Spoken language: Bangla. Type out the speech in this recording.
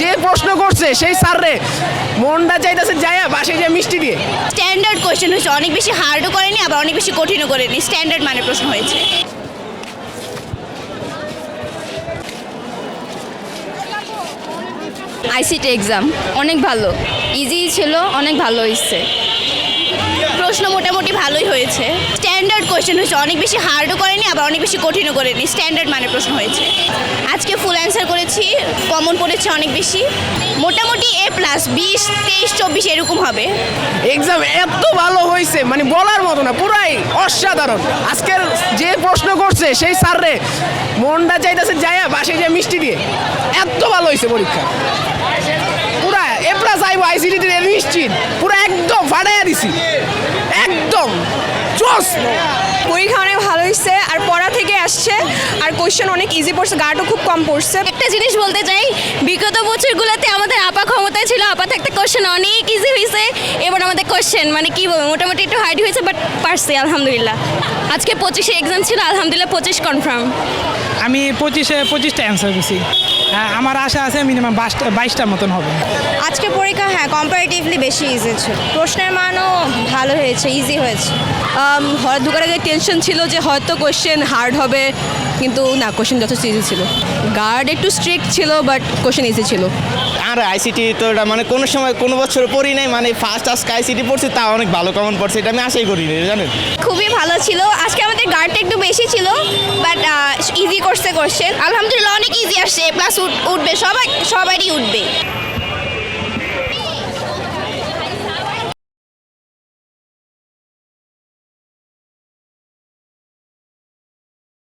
যে প্রশ্ন করছে সেই স্যার রে মনটা চাইতেছে যায়া বাসে যে মিষ্টি দিয়ে। স্ট্যান্ডার্ড কোয়েশ্চেন হয়েছে অনেক বেশি হার্ডও করেনি আবার অনেক বেশি কঠিনও করেনি। স্ট্যান্ডার্ড মানে প্রশ্ন হয়েছে। আইসিটি এক্সাম অনেক ভালো। ইজি ছিল অনেক ভালো হয়েছে প্রশ্ন মোটামুটি ভালোই হয়েছে। স্ট্যান্ডার্ড কোয়েশ্চেন হয়েছে অনেক বেশি হার্ডও করেনি আবার অনেক বেশি কঠিনও করেনি। স্ট্যান্ডার্ড মানে প্রশ্ন হয়েছে। আজকে ফুল অ্যান্সার করেছি কমন পড়েছে অনেক বেশি। মোটামুটি এ প্লাস বিশ তেইশ চব্বিশ এরকম হবে। এক্সাম এত ভালো হয়েছে মানে বলার মতো না পুরাই অসাধারণ। আজকের যে প্রশ্ন করছে সেই স্যার রে মনটা চাইতেছে যায়া বাসে যে মিষ্টি দিয়ে। এত ভালো হয়েছে পরীক্ষা। পুরা এ প্লাস আইব আইসিডি নিশ্চিত। পুরো একদম ফাটাইয়া দিছি। একদম। জোস পরীক্ষা অনেক ভালো হয়েছে আর পড়া থেকে আসছে আর কোয়েশ্চেন অনেক ইজি পড়ছে গার্ডও খুব কম পড়ছে। একটা জিনিস বলতে চাই, বিগত বছরগুলোতে আমাদের আপা ক্ষমতায় ছিল, আপা থাকতে কোয়েশ্চেন অনেক হয়েছে এবার আমাদের কোশ্চেন মানে কি বলব মোটামুটি একটু হার্ড হয়েছে বাট পারছি আলহামদুলিল্লাহ। আজকে পঁচিশে এক্সাম ছিল আলহামদুলিল্লাহ পঁচিশ কনফার্ম আমি পঁচিশে পঁচিশটা অ্যান্সার দিছি। হ্যাঁ আমার আশা আছে মিনিমাম বাইশটা বাইশটার মতন হবে। আজকে পরীক্ষা হ্যাঁ কম্পারেটিভলি বেশি ইজি ছিল। প্রশ্নের মানও ভালো হয়েছে ইজি হয়েছে। হঠাৎ ঢোকার আগে টেনশন ছিল যে হয়তো কোশ্চেন হার্ড হবে কিন্তু না কোশ্চেন যথেষ্ট ইজি ছিল। গার্ড একটু স্ট্রিক্ট ছিল বাট কোশ্চেন ইজি ছিল। আর আইসিটি তো এটা মানে কোনো সময় কোনো বছর পড়ি নাই মানে ফার্স্ট আর স্কাই সিটি পড়ছে, তা অনেক ভালো কমন পড়ছে, এটা আমি আশাই করি জানেন? খুবই ভালো ছিল। আজকে আমাদের গার্ডটা একটু বেশি ছিল বাট ইজি করছে করছে আলহামদুলিল্লাহ, অনেক ইজি আসছে। প্লাস উঠবে, সবাই, সবারই উঠবে।